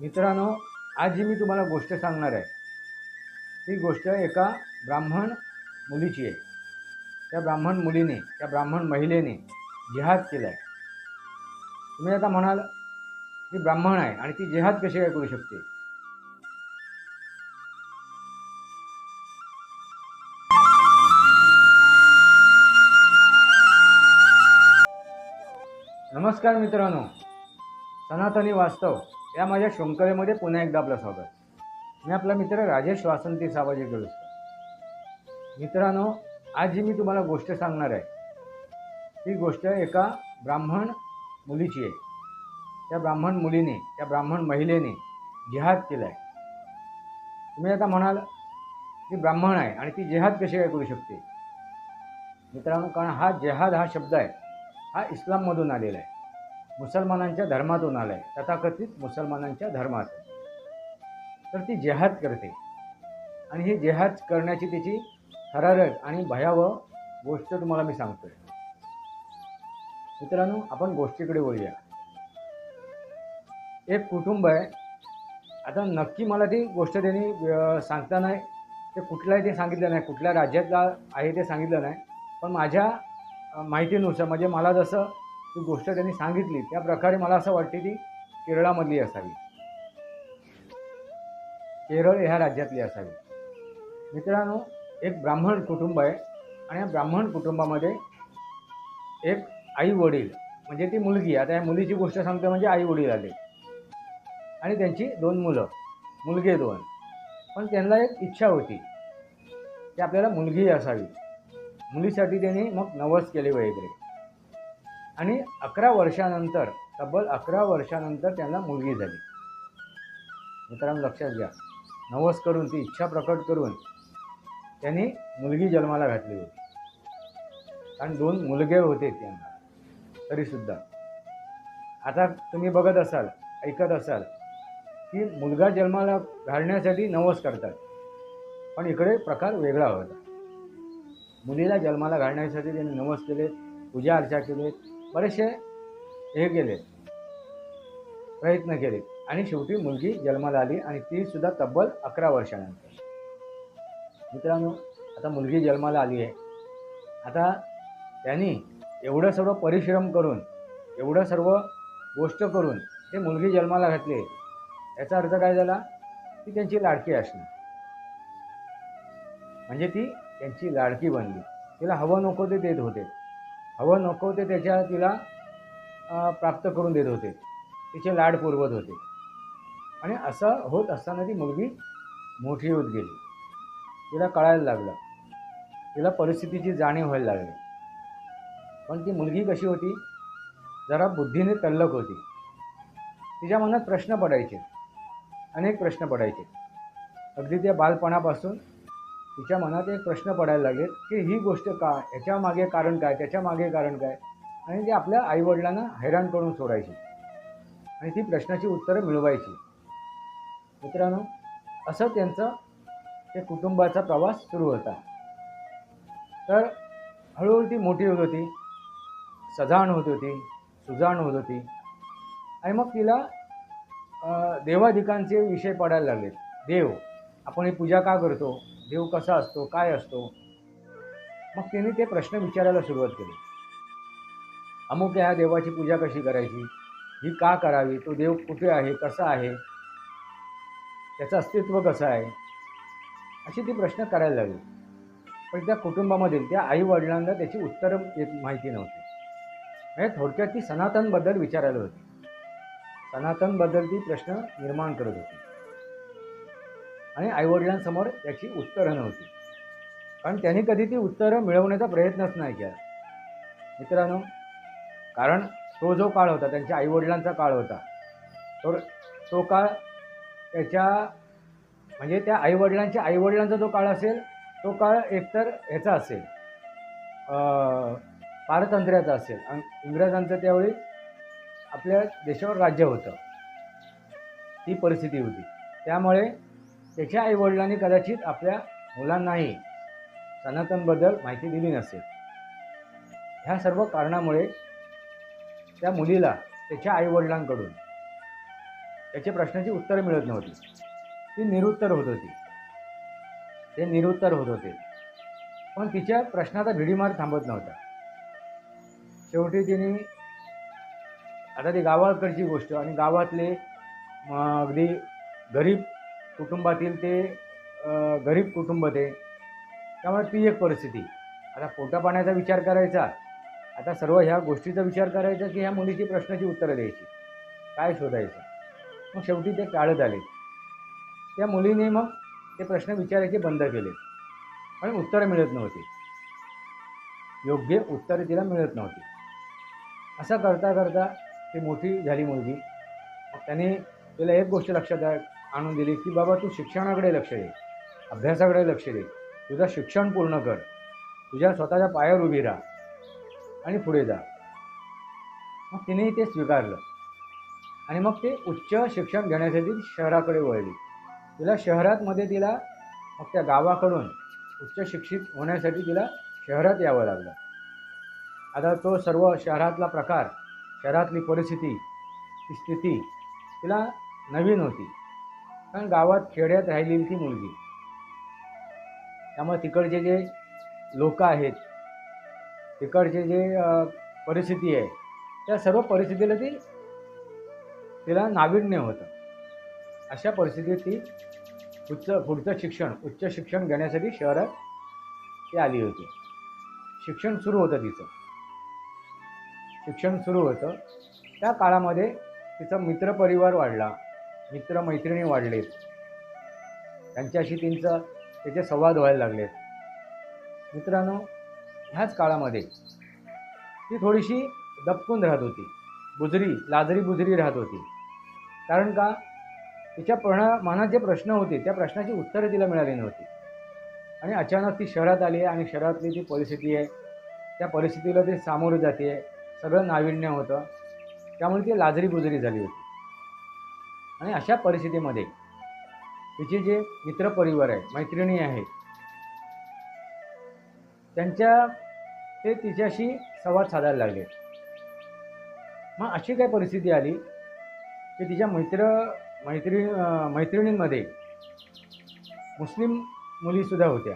मित्रांनो आज जी मी तुम्हाला गोष्ट सांगणार आहे. ती गोष्ट एका ब्राह्मण मुलीची आहे. त्या ब्राह्मण मुलीने त्या ब्राह्मण महिलेने जिहाद केला आहे तुम्ही आता म्हणाल ती ब्राह्मण आहे आणि ती जिहाद कशी काय करू शकते? नमस्कार मित्रांनो. सनातनी वास्तव. या माझ्या शृंखलेमध्ये पुन्हा एकदा आपलं स्वागत. मी आपला मित्र राजेश वासंती साबाजी गरुस्कर मित्रांनो आज जी मी तुम्हाला गोष्ट सांगणार आहे. ती गोष्ट एका ब्राह्मण मुलीची आहे. त्या ब्राह्मण मुलीने त्या ब्राह्मण महिलेने जिहाद केला आहे तुम्ही आता म्हणाल ती ब्राह्मण आहे आणि ती जिहाद कशी काय करू शकते? मित्रांनो कारण हा जेहाद हा शब्द आहे हा इस्लाममधून आलेला आहे. मुसलमानांच्या धर्मातून आलं आहे तथाकथित मुसलमानांच्या धर्मात तर ती जेहाद करते. आणि ही जेहाद करण्याची तिची थरारक आणि भयावह गोष्ट तुम्हाला मी सांगतोय. मित्रांनो आपण गोष्टीकडे वळूया. एक कुटुंब आहे. आता नक्की मला ती गोष्ट त्यांनी सांगताना सांगता नाही. ते कुठलाही ते सांगितलं नाही. कुठल्या राज्यातला आहे ते सांगितलं नाही. पण माझ्या माहितीनुसार म्हणजे मला जसं ती गोष्ट त्यांनी सांगितली. त्या प्रकारे मला असं वाटते ती केरळामधली असावी. केरळ ह्या राज्यातली असावी. मित्रांनो एक ब्राह्मण कुटुंब आहे आणि या ब्राह्मण कुटुंबामध्ये एक आई वडील म्हणजे ती मुलगी. आता या मुलीची गोष्ट सांगते म्हणजे आई वडील आले. आणि त्यांची दोन मुलं मुलगे दोन. पण त्यांना एक इच्छा होती की आपल्याला मुलगी असावी. मुलीसाठी त्यांनी मग नवस केले वगैरे. आणि अकरा वर्षानंतर तब्बल अकरा वर्षानंतर त्यांना मुलगी झाली. मित्रांनो लक्षात घ्या. नवस करून ती इच्छा प्रकट करून त्यांनी मुलगी जन्माला घातली होती. कारण दोन मुलगे होते त्यांना तरीसुद्धा. आता तुम्ही बघत असाल ऐकत असाल की मुलगा जन्माला घालण्यासाठी नवस करतात. पण इकडे प्रकार वेगळा होता. मुलीला जन्माला घालण्यासाठी त्यांनी नवस केले पूजा अर्चा केले बरेचसे हे केले. प्रयत्न केले. आणि शेवटी मुलगी जन्माला आली आणि ती सुद्धा तब्बल अकरा वर्षानंतर. मित्रांनो आता मुलगी जन्माला आली आहे. आता त्यांनी एवढं सर्व परिश्रम करून एवढं सर्व गोष्ट करून ते मुलगी जन्माला घातली. याचा अर्थ काय झाला? ती त्यांची लाडकी असणं म्हणजे ती त्यांची लाडकी बनली. तिला हवं नको ते देत होते. हवं नको ते त्याच्या तिला प्राप्त करून देत होते. तिचे लाड पुरवत होते. आणि असं होत असताना ती मुलगी मोठी होत गेली. तिला कळायला लागलं. तिला परिस्थितीची जाणीव व्हायला लागली. पण ती मुलगी कशी होती? जरा बुद्धीने तल्लक होती. तिच्या मनात प्रश्न पडायचे. अनेक प्रश्न पडायचे. अगदी त्या बालपणापासून तिच्या मनात एक प्रश्न पडायला लागेल की ही गोष्ट का याच्या मागे कारण काय त्याच्यामागे कारण काय? आणि ती आपल्या आईवडिलांना हैराण करून सोडायची. आणि ती प्रश्नाची उत्तरं मिळवायची. मित्रांनो असं त्यांचं ते कुटुंबाचा प्रवास सुरू होता. तर हळूहळू ती मोठी होत होती सजाण होत होती सुजाण होत होती. आणि मग तिला देवाधिकांचे विषय पडायला लागले. देव आपण ही पूजा का करतो? देव कसा असतो काय असतो? मग त्यांनी ते प्रश्न विचारायला सुरुवात केली. अमुक ह्या देवाची पूजा कशी करायची? ही का करावी? तो देव कुठे आहे? कसा आहे? त्याचं अस्तित्व कसं आहे? अशी ती प्रश्न करायला लागली. पण त्या कुटुंबामधील त्या आई वडिलांना त्याची उत्तरं येत माहिती नव्हती. म्हणजे थोडक्यात ती सनातनबद्दल विचारायला होती. सनातनबद्दल ती प्रश्न निर्माण करत होती. आणि आईवडिलांसमोर त्याची उत्तरं नव्हती. कारण त्यांनी कधी ती उत्तरं मिळवण्याचा प्रयत्नच नाही केला. मित्रांनो कारण तो जो काळ होता त्यांच्या आईवडिलांचा काळ होता तो तो काळ त्याच्या म्हणजे त्या आईवडिलांच्या आईवडिलांचा जो काळ असेल तो काळ एकतर ह्याचा असेल पारतंत्र्याचा असेल. आणि इंग्रजांचं त्यावेळी आपल्या देशावर राज्य होतं. ती परिस्थिती होती. त्यामुळे त्याच्या आईवडिलांनी कदाचित आपल्या मुलांनाही सनातनबद्दल माहिती दिली नसेल. ह्या सर्व कारणामुळे त्या मुलीला त्याच्या आईवडिलांकडून त्याच्या प्रश्नाची उत्तरं मिळत नव्हती. ती निरुत्तर होत होती. ते निरुत्तर होत होते. पण तिच्या प्रश्नाचा भिडीमार थांबत नव्हता. शेवटी तिने आता ती गावाकडची गोष्ट आणि गावातले अगदी गरीब कुटुंबातील ते गरीब कुटुंब ते त्यामुळे ती एक परिस्थिती. आता पोटापाण्याचा विचार करायचा. आता सर्व ह्या गोष्टीचा विचार करायचा की ह्या मुलीची प्रश्नाची उत्तरं द्यायची. काय शोधायचं? मग शेवटी ते टाळत आले. त्या मुलीने मग ते प्रश्न विचारायचे बंद केले. पण उत्तरं मिळत नव्हती. योग्य उत्तरं तिला मिळत नव्हती. असं करता करता ती मोठी झाली मुलगी. मग त्याने तिला एक गोष्ट लक्षात आ- आणून दिली की बाबा तू शिक्षणाकडे लक्ष दे अभ्यासाकडे लक्ष दे. तुझं शिक्षण पूर्ण कर. तुझ्या स्वतःच्या पायावर उभी राहा आणि पुढे जा. मग तिनेही ते स्वीकारलं. आणि मग ते उच्च शिक्षण घेण्यासाठी शहराकडे वळली. तिला शहरातमध्ये तिला मग त्या गावाकडून उच्च शिक्षित होण्यासाठी तिला शहरात यावं लागलं. आता तो सर्व शहरातला प्रकार शहरातली परिस्थिती ती स्थिती तिला नवीन होती. कारण गावात खेड्यात राहिलेली ती मुलगी. त्यामुळे तिकडचे जे लोक आहेत तिकडचे जे परिस्थिती आहे त्या सर्व परिस्थितीला ती तिला नाविन्य होतं. अशा परिस्थितीत ती उच्च पुढचं शिक्षण उच्च शिक्षण घेण्यासाठी शहरात ती आली होती. शिक्षण सुरू होतं तिचं. शिक्षण सुरू होतं. त्या काळामध्ये तिचा मित्रपरिवार वाढला. मित्रमैत्रिणी वाढलेत. त्यांच्याशी त्यांचा त्याचे संवाद व्हायला लागलेत. मित्रांनो ह्याच काळामध्ये ती थोडीशी दपकून राहत होती. बुजरी लाजरी बुजरी राहत होती. कारण का? तिच्या प्रणा मनात जे प्रश्न होते त्या प्रश्नाची उत्तरं तिला मिळाली नव्हती. आणि अचानक ती शहरात आली आहे आणि शहरातली जी परिस्थिती आहे त्या परिस्थितीला ती सामोरं जाते. आहे सगळं नाविन्य होतं. त्यामुळे ती लाजरी बुजरी झाली होती. आणि अशा परिस्थितीमध्ये तिचे जे मित्रपरिवार आहे मैत्रिणी आहेत त्यांच्या ते तिच्याशी संवाद साधायला लागले. मग अशी काय परिस्थिती आली की तिच्या मित्र मैत्री मैत्रिणींमध्ये मुस्लिम मुलीसुद्धा होत्या.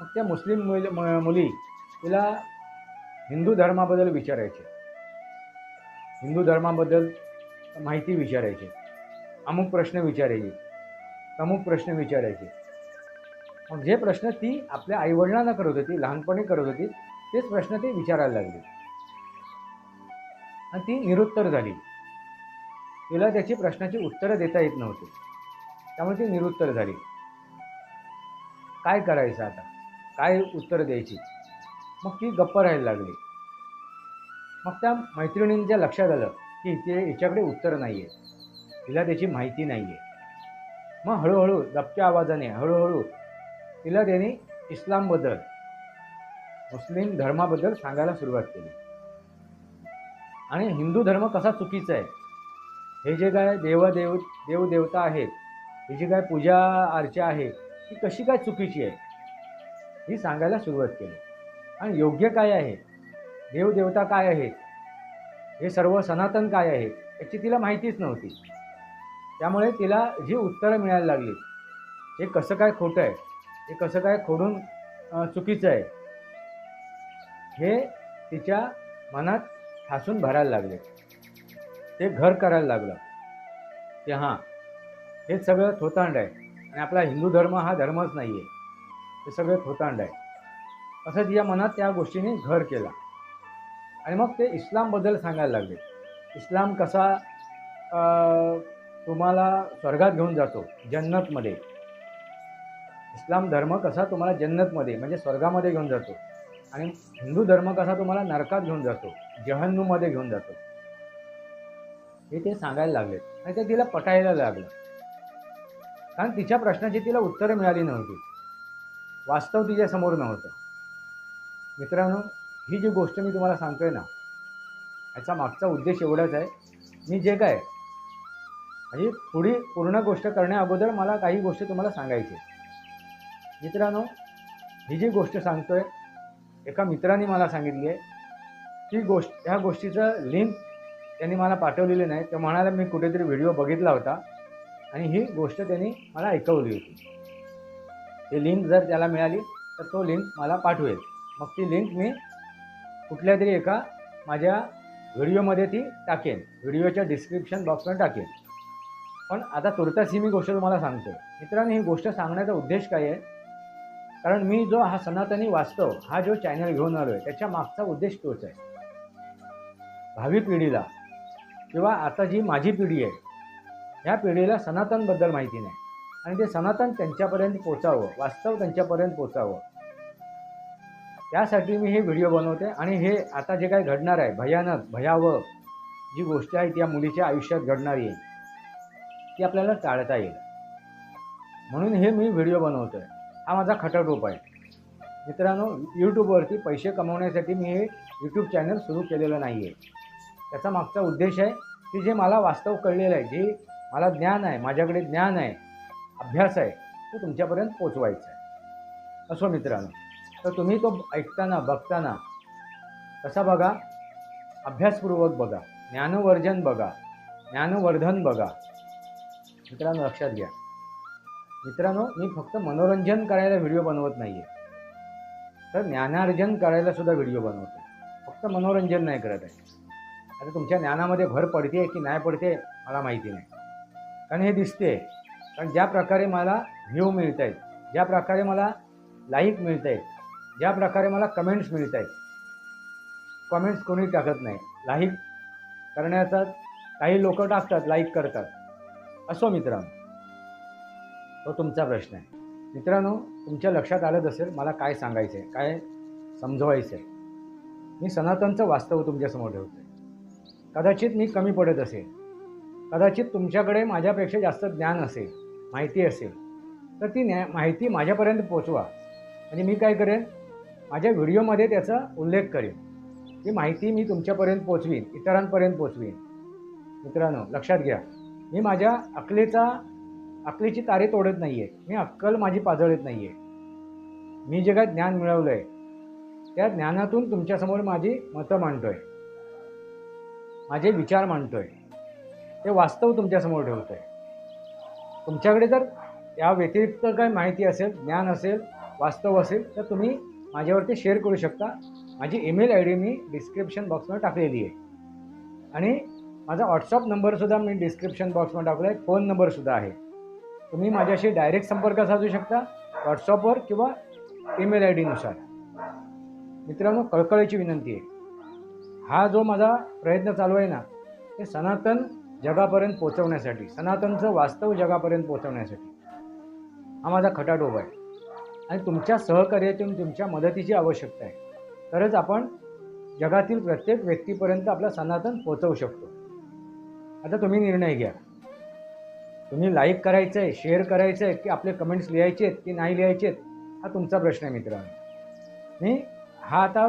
मग त्या मुस्लिम मुल मुली तिला हिंदू धर्माबद्दल विचारायचे. हिंदू धर्माबद्दल माहिती विचारायची. अमुक प्रश्न विचारायचे. अमुक प्रश्न विचारायचे. मग जे प्रश्न ती आपल्या आईवडिलांना करत होती लहानपणी करत होती तेच प्रश्न ती विचारायला लागली. आणि ती निरुत्तर झाली. तिला त्याची प्रश्नाची उत्तरं देता येत नव्हती. त्यामुळे ती निरुत्तर झाली. काय करायचं आता? काय उत्तर द्यायची? मग ती गप्प राहायला लागली. मग त्या मैत्रिणींच्या लक्षात आलं. की इथे हिच्याकडे उत्तर नाही आहे तिला त्याची माहिती नाही आहे मग हळूहळू दबक्या आवाजाने हळूहळू तिला त्यांनी इस्लामबद्दल मुस्लिम धर्माबद्दल सांगायला सुरुवात केली. आणि हिंदू धर्म कसा चुकीचा आहे? हे जे काय देवदेव देवदेवता आहेत ही जी काय पूजा अर्चा आहे ती कशी काय चुकीची आहे? ही सांगायला सुरुवात केली. आणि योग्य काय आहे? देवदेवता काय आहेत? हे सर्व सनातन काय आहे याची तिला माहितीच नव्हती. त्यामुळे तिला जी उत्तरं मिळायला लागली हे कसं काय खोटं आहे हे कसं काय खोडून चुकीचं आहे हे तिच्या मनात ठासून भरायला लागले. ते घर करायला लागलं. की हां हे सगळं थोतांड आहे आणि आपला हिंदू धर्म हा धर्मच नाही आहे हे सगळं थोतांड आहे. असं तिच्या मनात त्या गोष्टीने घर केला. आणि मग ते इस्लामबद्दल सांगायला लागले. इस्लाम कसा तुम्हाला स्वर्गात घेऊन जातो जन्नतमध्ये. इस्लाम धर्म कसा तुम्हाला जन्नतमध्ये म्हणजे स्वर्गामध्ये घेऊन जातो. आणि हिंदू धर्म कसा तुम्हाला नरकात घेऊन जातो जहन्नूमध्ये घेऊन जातो. हे ते सांगायला लागले. आणि ते तिला पटायला लागलं. कारण तिच्या प्रश्नाची तिला उत्तरं मिळाली नव्हती. वास्तव तिच्यासमोर नव्हतं. मित्रांनो ही जी गोष्ट मी तुम्हाला सांगतोय ना याचा मागचा उद्देश एवढाच आहे. मी जे काय म्हणजे पुढे पूर्ण गोष्ट करण्या अगोदर मला काही गोष्टी तुम्हाला सांगायची मित्रांनो ही जी गोष्ट सांगतोय एका मित्राने मला सांगितली आहे. ती गोष्ट ह्या गोष्टीचं लिंक त्यांनी मला पाठवलेली नाही. तर म्हणाला मी कुठेतरी व्हिडिओ बघितला होता. आणि ही गोष्ट त्यांनी मला ऐकवली होती. ती लिंक जर त्याला मिळाली तर तो लिंक मला पाठवेल. मग ती लिंक मी कुठल्या तरी एका माझ्या व्हिडिओमध्ये ती टाकेन. व्हिडिओच्या डिस्क्रिप्शन बॉक्समध्ये टाकेन. पण आता तुर्तास ही मी गोष्ट तुम्हाला सांगतो. मित्रांनो ही गोष्ट सांगण्याचा उद्देश काय आहे? कारण मी जो हा सनातनी वास्तव हा जो चॅनल घेऊन आलो आहे त्याच्या मागचा उद्देश तोच आहे. भावी पिढीला किंवा आता जी माझी पिढी आहे ह्या पिढीला सनातनबद्दल माहिती नाही. आणि ते सनातन त्यांच्यापर्यंत पोचावं वास्तव त्यांच्यापर्यंत पोचावं त्यासाठी मी हे व्हिडिओ बनवते आणि हे आता जे काही घडणार आहे भयानक भयावह जी गोष्ट आहे त्या मुलीच्या आयुष्यात घडणारी आहे ती आपल्याला टाळता येईल. म्हणून हे मी व्हिडिओ बनवतो आहे हा माझा खटाटोप आहे. मित्रांनो यूट्यूबवरती पैसे कमवण्यासाठी मी हे यूट्यूब चॅनल सुरू केलेलं नाही आहे त्याचा मागचा उद्देश आहे की जे मला वास्तव कळलेलं आहे जे मला ज्ञान आहे माझ्याकडे ज्ञान आहे अभ्यास आहे तो तुमच्यापर्यंत पोचवायचा आहे. असो मित्रांनो. तर तुम्ही तो ऐकताना बघताना कसा बघा? अभ्यासपूर्वक बघा. ज्ञानवर्जन बघा. ज्ञानवर्धन बघा. मित्रांनो लक्षात घ्या. मित्रांनो मी फक्त मनोरंजन करायला व्हिडिओ बनवत नाही आहे तर ज्ञानार्जन करायला सुद्धा व्हिडिओ बनवतो. फक्त मनोरंजन नाही करत आहे. आता तुमच्या ज्ञानामध्ये भर पडते की नाही पडते मला माहिती नाही. कारण हे दिसते. कारण ज्या प्रकारे मला व्ह्यू मिळत आहेत ज्या प्रकारे मला लाईक मिळत आहेत ज्या प्रकारे मला कमेंट्स मिळत आहेत. कमेंट्स कोणी टाकत नाही. लाईक करण्याचा काही लोक टाकतात लाईक करतात. असो मित्रांनो तो तुमचा प्रश्न आहे. मित्रांनो तुमच्या लक्षात आलंच असेल मला काय सांगायचं आहे काय समजवायचं आहे मी सनातनचं वास्तव तुमच्यासमोर ठेवतो आहे कदाचित मी कमी पडत असेल. कदाचित तुमच्याकडे माझ्यापेक्षा जास्त ज्ञान असेल माहिती असेल तर ती न्या माहिती माझ्यापर्यंत पोचवा. म्हणजे मी काय करेन? माझ्या व्हिडिओमध्ये त्याचा उल्लेख करेन. ही माहिती मी तुमच्यापर्यंत पोचवीन इतरांपर्यंत पोचवीन. मित्रांनो लक्षात घ्या मी माझ्या अकलेचा अकलेची तारे तोडत नाही आहे मी अक्कल माझी पाजळत नाही आहे मी जे काय ज्ञान मिळवलं आहे त्या ज्ञानातून तुमच्यासमोर माझी मतं मांडतो आहे माझे विचार मांडतो आहे ते वास्तव तुमच्यासमोर ठेवतो आहे तुमच्याकडे जर या व्यतिरिक्त काही माहिती असेल ज्ञान असेल वास्तव असेल तर तुम्ही माझ्यावरती शेअर करू शकता. माझी ईमेल आय डी मी डिस्क्रिप्शन बॉक्समध्ये टाकलेली आहे. आणि माझा व्हॉट्सअप नंबरसुद्धा मी डिस्क्रिप्शन बॉक्समध्ये टाकला आहे. फोन नंबरसुद्धा आहे. तुम्ही माझ्याशी डायरेक्ट संपर्क साधू शकता व्हॉट्सअपवर किंवा ईमेल आय डीनुसार मित्रांनो कळकळीची विनंती आहे. हा जो माझा प्रयत्न चालू आहे ना ते सनातन जगापर्यंत पोचवण्यासाठी सनातनचं वास्तव जगापर्यंत पोचवण्यासाठी हा माझा खटाटोप आहे. आणि तुमच्या सहकार्याची तुमच्या मदतीची आवश्यकता आहे. तरच आपण जगातील प्रत्येक व्यक्तीपर्यंत आपला सनातन पोचवू शकतो. आता तुम्ही निर्णय घ्या. तुम्ही लाईक करायचं आहे शेअर करायचं आहे की आपले कमेंट्स लिहायचे आहेत की नाही लिहायचे आहेत हा तुमचा प्रश्न आहे मित्रांनो. मी हा आता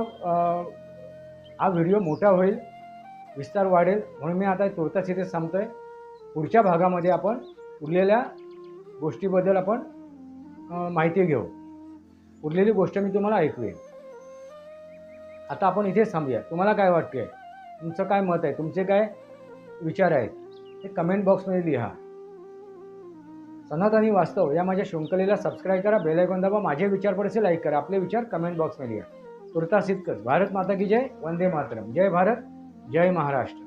हा व्हिडिओ मोठा होईल विस्तार वाढेल म्हणून मी आता तुर्तास इथे सांगतो आहे पुढच्या भागामध्ये आपण उरलेल्या गोष्टीबद्दल आपण माहिती घेऊ. उरलेली गोष्ट मी तुम्हाला ऐकवेन आता आपण इथेच थांबूया. तुम्हाला काय वाटते तुमचं काय मत आहे? तुमचे काय विचार आहेत? ते कमेंट बॉक्समध्ये लिहा. सनातनी वास्तव या माझ्या शृंखलेला सबस्क्राईब करा बेल आयकॉन दाबा माझे विचार पडसे लाईक करा. आपले विचार कमेंट बॉक्समध्ये लिहा. तुर्तास इतकंच. भारत माता की जय वंदे मातरम. जय भारत जय महाराष्ट्र.